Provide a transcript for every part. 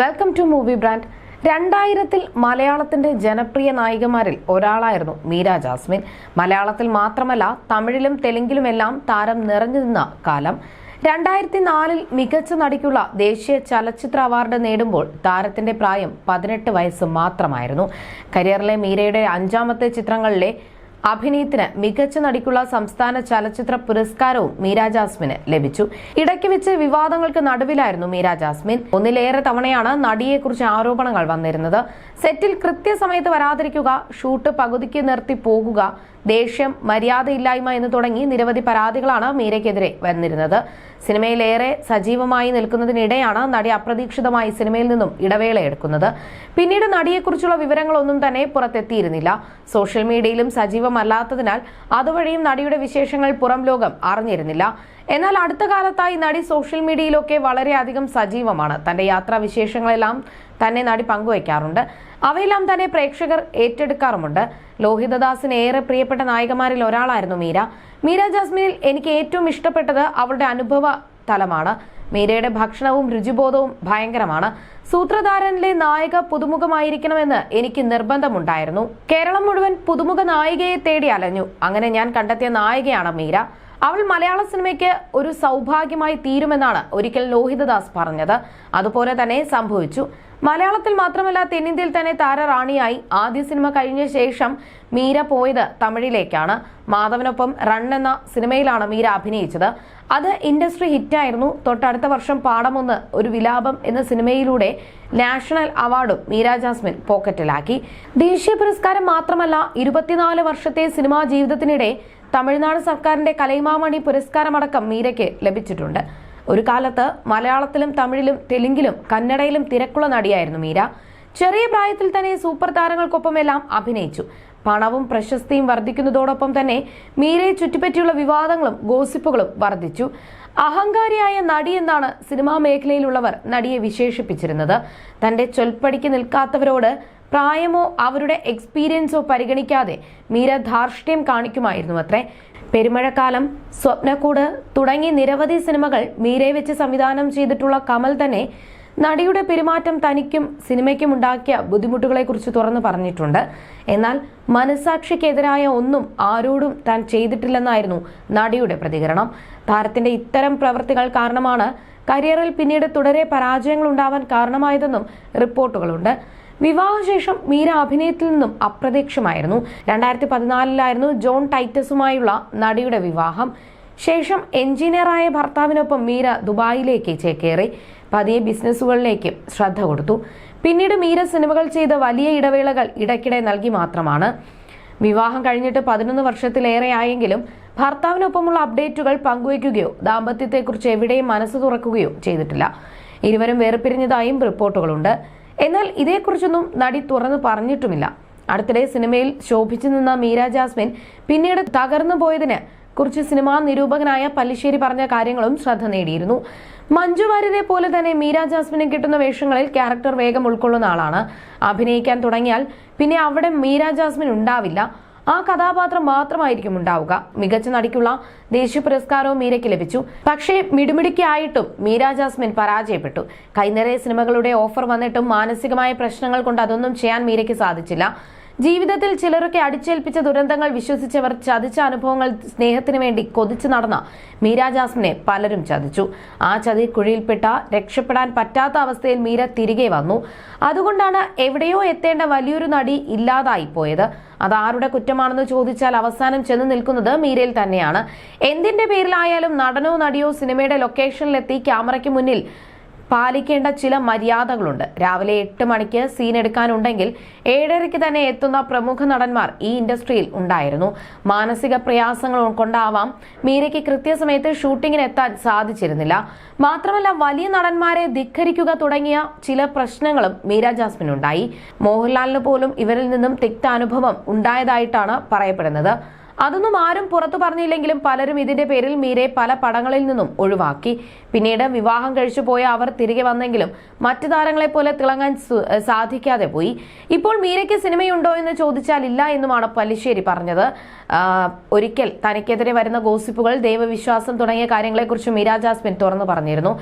Welcome to movie brand രണ്ടായിരത്തിൽ മലയാളത്തിന്റെ ജനപ്രിയ നായികമാരിൽ ഒരാളായിരുന്നു മീര ജാസ്മിൻ. മലയാളത്തിൽ മാത്രമല്ല തമിഴിലും തെലുങ്കിലുമെല്ലാം താരം നിറഞ്ഞു നിന്ന കാലം. രണ്ടായിരത്തി നാലിൽ മികച്ച നടിക്കുള്ള ദേശീയ ചലച്ചിത്ര അവാർഡ് നേടുമ്പോൾ താരത്തിന്റെ പ്രായം പതിനെട്ട് വയസ്സ് മാത്രമായിരുന്നു. കരിയറിലെ മീരയുടെ അഞ്ചാമത്തെ ചിത്രങ്ങളിലെ അഭിനയത്തിന് മികച്ച നടിക്കുള്ള സംസ്ഥാന ചലച്ചിത്ര പുരസ്കാരവും മീര ജാസ്മിന് ലഭിച്ചു. ഇടയ്ക്ക് വെച്ച് വിവാദങ്ങൾക്ക് നടുവിലായിരുന്നു മീര ജാസ്മിൻ. ഒന്നിലേറെ തവണയാണ് നടിയെക്കുറിച്ച് ആരോപണങ്ങൾ വന്നിരുന്നത്. സെറ്റിൽ കൃത്യസമയത്ത് വരാതിരിക്കുക ഷൂട്ട് പകുതിക്ക് നിർത്തി പോകുക ദേഷ്യം മര്യാദയില്ലായ്മ എന്ന് തുടങ്ങി നിരവധി പരാതികളാണ് മീരയ്ക്കെതിരെ വന്നിരുന്നത്. സിനിമയിലേറെ സജീവമായി നിൽക്കുന്നതിനിടെയാണ് നടി അപ്രതീക്ഷിതമായി സിനിമയിൽ നിന്നും ഇടവേള എടുക്കുന്നത്. പിന്നീട് നടിയെക്കുറിച്ചുള്ള വിവരങ്ങളൊന്നും തന്നെ പുറത്തെത്തിയിരുന്നില്ല. സോഷ്യൽ മീഡിയയിലും സജീവമല്ലാത്തതിനാൽ അതുവഴിയും നടിയുടെ വിശേഷങ്ങൾ പുറം ലോകം അറിഞ്ഞിരുന്നില്ല. എന്നാൽ അടുത്ത കാലത്തായി നടി സോഷ്യൽ മീഡിയയിലൊക്കെ വളരെയധികം സജീവമാണ്. തന്റെ യാത്രാ വിശേഷങ്ങളെല്ലാം തന്നെ നടി പങ്കുവയ്ക്കാറുണ്ട്. അവയെല്ലാം തന്നെ പ്രേക്ഷകർ ഏറ്റെടുക്കാറുമുണ്ട്. ലോഹിതദാസിന് ഏറെ പ്രിയപ്പെട്ട നായികമാരിൽ ഒരാളായിരുന്നു മീര. മീര ജാസ്മിനിൽ എനിക്ക് ഏറ്റവും ഇഷ്ടപ്പെട്ടത് അവളുടെ അനുഭവ തലമാണ്. മീരയുടെ ഭക്ഷണവും രുചിബോധവും ഭയങ്കരമാണ്. സൂത്രധാരനിലെ നായക പുതുമുഖമായിരിക്കണമെന്ന് എനിക്ക് നിർബന്ധമുണ്ടായിരുന്നു. കേരളം മുഴുവൻ പുതുമുഖ നായികയെ തേടി അലഞ്ഞു. അങ്ങനെ ഞാൻ കണ്ടെത്തിയ നായികയാണ് മീര. അവൾ മലയാള സിനിമയ്ക്ക് ഒരു സൗഭാഗ്യമായി തീരുമെന്നാണ് ഒരിക്കൽ ലോഹിതദാസ് പറഞ്ഞത്. അതുപോലെ തന്നെ സംഭവിച്ചു. മലയാളത്തിൽ മാത്രമല്ല തെന്നിന്ത്യയിൽ തന്നെ താരറാണിയായി ആദ്യ സിനിമ കഴിഞ്ഞ ശേഷം മീര പോയത് തമിഴിലേക്കാണ്. മാധവനൊപ്പം റൺ എന്ന സിനിമയിലാണ് മീര അഭിനയിച്ചത്. അത് ഇൻഡസ്ട്രി ഹിറ്റായിരുന്നു. തൊട്ടടുത്ത വർഷം പാടമൊന്ന് ഒരു വിലാപം എന്ന സിനിമയിലൂടെ നാഷണൽ അവാർഡും മീര ജാസ്മിൻ പോക്കറ്റിലാക്കി. ദേശീയ പുരസ്കാരം മാത്രമല്ല ഇരുപത്തിനാല് വർഷത്തെ സിനിമാ ജീവിതത്തിനിടെ തമിഴ്നാട് സർക്കാരിന്റെ കലൈമാമണി പുരസ്കാരമടക്കം മീരയ്ക്ക് ലഭിച്ചിട്ടുണ്ട്. ഒരു കാലത്ത് മലയാളത്തിലും തമിഴിലും തെലുങ്കിലും കന്നഡയിലും തിരക്കുള്ള നടിയായിരുന്നു മീര. ചെറിയ പ്രായത്തിൽ തന്നെ സൂപ്പർ താരങ്ങൾക്കൊപ്പമെല്ലാം അഭിനയിച്ചു. പണവും പ്രശസ്തിയും വർദ്ധിക്കുന്നതോടൊപ്പം തന്നെ മീരയെ ചുറ്റിപ്പറ്റിയുള്ള വിവാദങ്ങളും ഗോസിപ്പുകളും വർദ്ധിച്ചു. അഹങ്കാരിയായ നടി എന്നാണ് സിനിമാ മേഖലയിലുള്ളവർ നടിയെ വിശേഷിപ്പിച്ചിരുന്നത്. തന്റെ ചൊൽപ്പടിക്ക് നിൽക്കാത്തവരോട് പ്രായമോ അവരുടെ എക്സ്പീരിയൻസോ പരിഗണിക്കാതെ മീര ധാർഷ്ട്യം കാണിക്കുമായിരുന്നു അത്രേ. പെരുമഴക്കാലം സ്വപ്നക്കൂട് തുടങ്ങി നിരവധി സിനിമകൾ മീരയെ വെച്ച് സംവിധാനം ചെയ്തിട്ടുള്ള കമൽ തന്നെ നടിയുടെ പെരുമാറ്റം തനിക്കും സിനിമയ്ക്കും ഉണ്ടാക്കിയ ബുദ്ധിമുട്ടുകളെക്കുറിച്ച് തുറന്നു പറഞ്ഞിട്ടുണ്ട്. എന്നാൽ മനസാക്ഷിക്കെതിരായ ഒന്നും ആരോടും താൻ ചെയ്തിട്ടില്ലെന്നായിരുന്നു നടിയുടെ പ്രതികരണം. താരത്തിന്റെ ഇത്തരം പ്രവൃത്തികൾ കാരണമാണ് കരിയറിൽ പിന്നീട് തുടരെ പരാജയങ്ങൾ ഉണ്ടാവാൻ കാരണമായതെന്നും റിപ്പോർട്ടുകളുണ്ട്. വിവാഹശേഷം മീര അഭിനയത്തിൽ നിന്നും അപ്രത്യക്ഷമായിരുന്നു. രണ്ടായിരത്തി പതിനാലിലായിരുന്നു ജോൺ ടൈറ്റസുമായുള്ള നടിയുടെ വിവാഹം. ശേഷം എഞ്ചിനീയറായ ഭർത്താവിനൊപ്പം മീര ദുബായിലേക്ക് ചേക്കേറി. പതിയെ ബിസിനസ്സുകളിലേക്ക് ശ്രദ്ധ കൊടുത്തു. പിന്നീട് മീര സിനിമകൾ ചെയ്ത വലിയ ഇടവേളകൾ ഇടയ്ക്കിടെ നൽകി മാത്രമാണ്. വിവാഹം കഴിഞ്ഞിട്ട് പതിനൊന്ന് വർഷത്തിലേറെ ആയെങ്കിലും ഭർത്താവിനൊപ്പമുള്ള അപ്ഡേറ്റുകൾ പങ്കുവയ്ക്കുകയോ ദാമ്പത്യത്തെക്കുറിച്ച് എവിടെയും മനസ്സ് തുറക്കുകയോ ചെയ്തിട്ടില്ല. ഇരുവരും വേർപിരിഞ്ഞതായും റിപ്പോർട്ടുകളുണ്ട്. എന്നാൽ ഇതേക്കുറിച്ചൊന്നും നടി തുറന്നു പറഞ്ഞിട്ടുമില്ല. അടുത്തിടെ സിനിമയിൽ ശോഭിച്ചു നിന്ന മീര ജാസ്മിൻ പിന്നീട് തകർന്നു പോയതിന് കുറിച്ച് സിനിമാ നിരൂപകനായ പല്ലിശ്ശേരി പറഞ്ഞ കാര്യങ്ങളും ശ്രദ്ധ നേടിയിരുന്നു. മഞ്ജു വാര്യരെ പോലെ തന്നെ മീര ജാസ്മിന് കിട്ടുന്ന വേഷങ്ങളിൽ ക്യാരക്ടർ വേഗം ഉൾക്കൊള്ളുന്ന ആളാണ്. അഭിനയിക്കാൻ തുടങ്ങിയാൽ പിന്നെ അവിടെ മീര ജാസ്മിൻ ഉണ്ടാവില്ല. ആ കഥാപാത്രം മാത്രമായിരിക്കും ഉണ്ടാവുക. മികച്ച നടിക്കുള്ള ദേശീയ പുരസ്കാരവും മീരയ്ക്ക് ലഭിച്ചു. പക്ഷേ മിടുമിടുക്കിയായിട്ടും മീര ജാസ്മിൻ പരാജയപ്പെട്ടു. കൈനിറയ സിനിമകളുടെ ഓഫർ വന്നിട്ടും മാനസികമായ പ്രശ്നങ്ങൾ കൊണ്ട് അതൊന്നും ചെയ്യാൻ മീരയ്ക്ക് സാധിച്ചില്ല. ജീവിതത്തിൽ ചിലരൊക്കെ അടിച്ചേൽപ്പിച്ച ദുരന്തങ്ങൾ വിശ്വസിച്ചവർ ചതിച്ച അനുഭവങ്ങൾ സ്നേഹത്തിന് വേണ്ടി കൊതിച്ചു നടന്ന മീര ജാസ്മിനെ പലരും ചതിച്ചു. ആ ചതി കുഴിയിൽപ്പെട്ട രക്ഷപ്പെടാൻ പറ്റാത്ത അവസ്ഥയിൽ മീര തിരികെ വന്നു. അതുകൊണ്ടാണ് എവിടെയോ എത്തേണ്ട വലിയൊരു നടി ഇല്ലാതായി പോയത്. അത് ആരുടെ കുറ്റമാണെന്ന് ചോദിച്ചാൽ അവസാനം ചെന്ന് നിൽക്കുന്നത് മീരയിൽ തന്നെയാണ്. എന്തിന്റെ പേരിലായാലും നടനോ നടിയോ സിനിമയുടെ ലൊക്കേഷനിലെത്തി ക്യാമറയ്ക്ക് മുന്നിൽ പാലിക്കേണ്ട ചില മര്യാദകളുണ്ട്. രാവിലെ എട്ട് മണിക്ക് സീൻ എടുക്കാനുണ്ടെങ്കിൽ ഏഴരയ്ക്ക് തന്നെ എത്തുന്ന പ്രമുഖ നടന്മാർ ഈ ഇൻഡസ്ട്രിയിൽ ഉണ്ടായിരുന്നു. മാനസിക പ്രയാസങ്ങൾ കൊണ്ടാവാം മീരയ്ക്ക് കൃത്യസമയത്ത് ഷൂട്ടിങ്ങിന് എത്താൻ സാധിച്ചിരുന്നില്ല. മാത്രമല്ല വലിയ നടന്മാരെ ധിഖരിക്കുക തുടങ്ങിയ ചില പ്രശ്നങ്ങളും മീര ജാസ്മിൻ ഉണ്ടായി. മോഹൻലാലിന് പോലും ഇവരിൽ നിന്നും തിക്ത അനുഭവം ഉണ്ടായതായിട്ടാണ് പറയപ്പെടുന്നത്. അതൊന്നും ആരും പുറത്തു പറഞ്ഞില്ലെങ്കിലും പലരും ഇതിന്റെ പേരിൽ മീരെ പല പടങ്ങളിൽ നിന്നും ഒഴിവാക്കി. പിന്നീട് വിവാഹം കഴിച്ചു പോയ അവർ തിരികെ വന്നെങ്കിലും മറ്റു താരങ്ങളെ പോലെ തിളങ്ങാൻ സാധിക്കാതെ പോയി. ഇപ്പോൾ മീരയ്ക്ക് സിനിമയുണ്ടോ എന്ന് ചോദിച്ചാൽ ഇല്ല എന്നുമാണ് പല്ലിശ്ശേരി പറഞ്ഞത്. ഒരിക്കൽ തനിക്കെതിരെ വരുന്ന ഗോസിപ്പുകൾ ദൈവവിശ്വാസം തുടങ്ങിയ കാര്യങ്ങളെക്കുറിച്ച് മീര ജാസ്മിൻ തുറന്നു പറഞ്ഞിരുന്നു.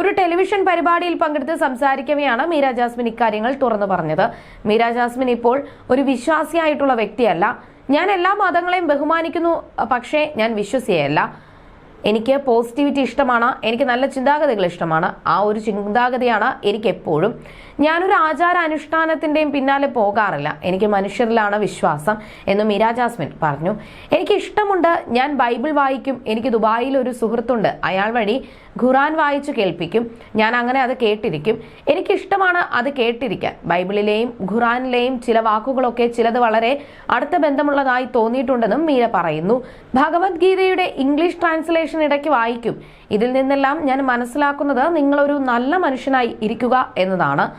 ഒരു ടെലിവിഷൻ പരിപാടിയിൽ പങ്കെടുത്ത് സംസാരിക്കവെയാണ് മീര ജാസ്മിൻ ഇക്കാര്യങ്ങൾ തുറന്നു പറഞ്ഞത്. മീര ജാസ്മിൻ ഇപ്പോൾ ഒരു വിശ്വാസിയായിട്ടുള്ള വ്യക്തിയല്ല. ഞാൻ എല്ലാ മതങ്ങളെയും ബഹുമാനിക്കുന്നു. പക്ഷേ ഞാൻ വിശ്വസിയല്ല എനിക്ക് പോസിറ്റിവിറ്റി ഇഷ്ടമാണ്. എനിക്ക് നല്ല ചിന്താഗതികൾ ഇഷ്ടമാണ്. ആ ഒരു ചിന്താഗതിയാണ് എനിക്ക് എപ്പോഴും ഞാനൊരു ആചാര അനുഷ്ഠാനത്തിന്റെയും പിന്നാലെ പോകാറില്ല. എനിക്ക് മനുഷ്യരിലാണ് വിശ്വാസം എന്ന് മീര ജാസ്മിൻ പറഞ്ഞു. എനിക്ക് ഇഷ്ടമുണ്ട്. ഞാൻ ബൈബിൾ വായിക്കും. എനിക്ക് ദുബായിൽ ഒരു സുഹൃത്തുണ്ട്. അയാൾ വഴി ഖുറാൻ വായിച്ചു കേൾപ്പിക്കും. ഞാൻ അങ്ങനെ അത് കേട്ടിരിക്കും. എനിക്കിഷ്ടമാണ് അത് കേട്ടിരിക്കാൻ. ബൈബിളിലെയും ഖുറാനിലെയും ചില വാക്കുകളൊക്കെ ചിലത് വളരെ അടുത്ത ബന്ധമുള്ളതായി തോന്നിയിട്ടുണ്ടെന്നും മീര പറയുന്നു. ഭഗവത്ഗീതയുടെ ഇംഗ്ലീഷ് ട്രാൻസ്ലേഷൻ ഇടയ്ക്ക് വായിക്കും. ഇതിൽ നിന്നെല്ലാം ഞാൻ മനസ്സിലാക്കുന്നത് നിങ്ങളൊരു നല്ല മനുഷ്യനായി ഇരിക്കുക എന്നതാണ്.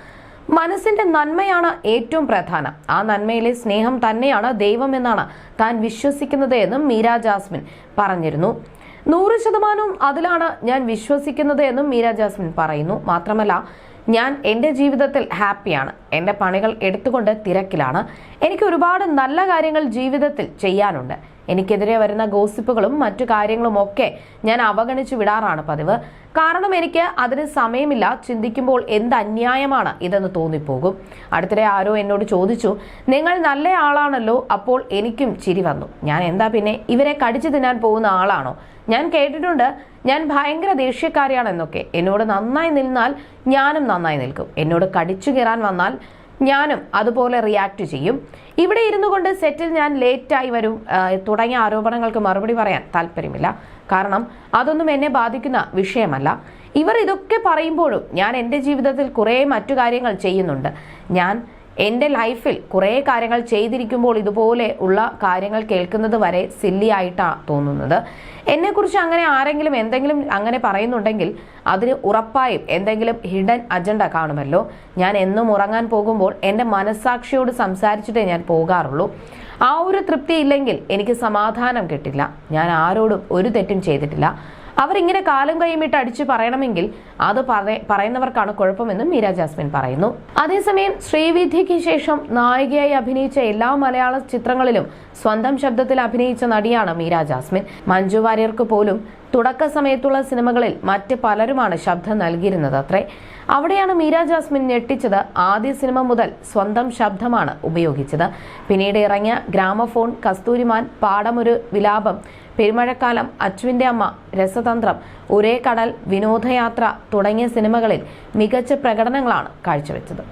മനസ്സിന്റെ നന്മയാണ് ഏറ്റവും പ്രധാനം. ആ നന്മയിലെ സ്നേഹം തന്നെയാണ് ദൈവം എന്നാണ് താൻ വിശ്വസിക്കുന്നത് എന്നും മീര ജാസ്മിൻ പറഞ്ഞിരുന്നു. നൂറ് ശതമാനവും അതിലാണ് ഞാൻ വിശ്വസിക്കുന്നത് എന്നും മീര ജാസ്മിൻ പറയുന്നു. മാത്രമല്ല ഞാൻ എന്റെ ജീവിതത്തിൽ ഹാപ്പിയാണ്. എന്റെ പണികൾ എടുത്തുകൊണ്ട് തിരക്കിലാണ്. എനിക്ക് ഒരുപാട് നല്ല കാര്യങ്ങൾ ജീവിതത്തിൽ ചെയ്യാനുണ്ട്. എനിക്കെതിരെ വരുന്ന ഗോസിപ്പുകളും മറ്റു കാര്യങ്ങളും ഒക്കെ ഞാൻ അവഗണിച്ചു വിടാറാണ് പതിവ്. കാരണം എനിക്ക് അതിന് സമയമില്ല. ചിന്തിക്കുമ്പോൾ എന്ത് അന്യായമാണ് ഇതെന്ന് തോന്നിപ്പോകും. അടുത്തിടെ ആരോ എന്നോട് ചോദിച്ചു നിങ്ങൾ നല്ല ആളാണല്ലോ അപ്പോൾ എനിക്കും ചിരി വന്നു. ഞാൻ എന്താ പിന്നെ ഇവരെ കടിച്ചു തിന്നാൻ പോകുന്ന ആളാണോ? ഞാൻ കേട്ടിട്ടുണ്ട് ഞാൻ ഭയങ്കര ദേഷ്യക്കാരിയാണെന്നൊക്കെ. എന്നോട് നന്നായി നിന്നാൽ ഞാനും നന്നായി നിൽക്കും. എന്നോട് കടിച്ചു കയറാൻ വന്നാൽ ഞാനും അതുപോലെ റിയാക്ട് ചെയ്യും. ഇവിടെ ഇരുന്നു കൊണ്ട് സെറ്റിൽ ഞാൻ ലേറ്റായി വരും. തുടങ്ങിയ ആരോപണങ്ങൾക്ക് മറുപടി പറയാൻ താല്പര്യമില്ല. കാരണം അതൊന്നും എന്നെ ബാധിക്കുന്ന വിഷയമല്ല. ഇവർ ഇതൊക്കെ പറയുമ്പോഴും ഞാൻ എന്റെ ജീവിതത്തിൽ കുറേ മറ്റു കാര്യങ്ങൾ ചെയ്യുന്നുണ്ട്. ഞാൻ എന്റെ ലൈഫിൽ കുറേ കാര്യങ്ങൾ ചെയ്തിരിക്കുമ്പോൾ ഇതുപോലെ ഉള്ള കാര്യങ്ങൾ കേൾക്കുന്നത് വരെ സില്ലി ആയിട്ടാണ് തോന്നുന്നത്. എന്നെക്കുറിച്ച് അങ്ങനെ ആരെങ്കിലും എന്തെങ്കിലും അങ്ങനെ പറയുന്നുണ്ടെങ്കിൽ അതിന് ഉറപ്പായും എന്തെങ്കിലും ഹിഡൻ അജണ്ട കാണുമല്ലോ. ഞാൻ എന്നും ഉറങ്ങാൻ പോകുമ്പോൾ എന്റെ മനസ്സാക്ഷിയോട് സംസാരിച്ചിട്ടേ ഞാൻ പോകാറുള്ളൂ. ആ ഒരു തൃപ്തി ഇല്ലെങ്കിൽ എനിക്ക് സമാധാനം കിട്ടില്ല. ഞാൻ ആരോടും ഒരു തെറ്റും ചെയ്തിട്ടില്ല. അവരിങ്ങനെ കാലും കൈയുമിട്ട് അടിച്ചു പറയണമെങ്കിൽ അത് പറയ- പറയുന്നവർക്കാണ് കുഴപ്പമെന്നും മീര ജാസ്മിൻ പറയുന്നു. അതേസമയം ശ്രീവിദ്യയ്ക്ക് ശേഷം നായികയായി അഭിനയിച്ച എല്ലാ മലയാള ചിത്രങ്ങളിലും സ്വന്തം ശബ്ദത്തിൽ അഭിനയിച്ച നടിയാണ് മീര ജാസ്മിൻ. മഞ്ജു വാര്യർക്ക് പോലും തുടക്ക സമയത്തുള്ള സിനിമകളിൽ മറ്റ് പലരുമാണ് ശബ്ദം നൽകിയിരുന്നത് അത്രേ. അവിടെയാണ് മീര ജാസ്മിൻ ഞെട്ടിച്ചത്. ആദ്യ സിനിമ മുതൽ സ്വന്തം ശബ്ദമാണ് ഉപയോഗിച്ചത്. പിന്നീട് ഇറങ്ങിയ ഗ്രാമഫോൺ കസ്തൂരിമാൻ പാടമൊരു വിലാപം പെരുമഴക്കാലം അച്ചുവിന്റെ അമ്മ രസതന്ത്രം ഒരേ കടൽ വിനോദയാത്ര തുടങ്ങിയ സിനിമകളിൽ മികച്ച പ്രകടനങ്ങളാണ് കാഴ്ചവെച്ചത്.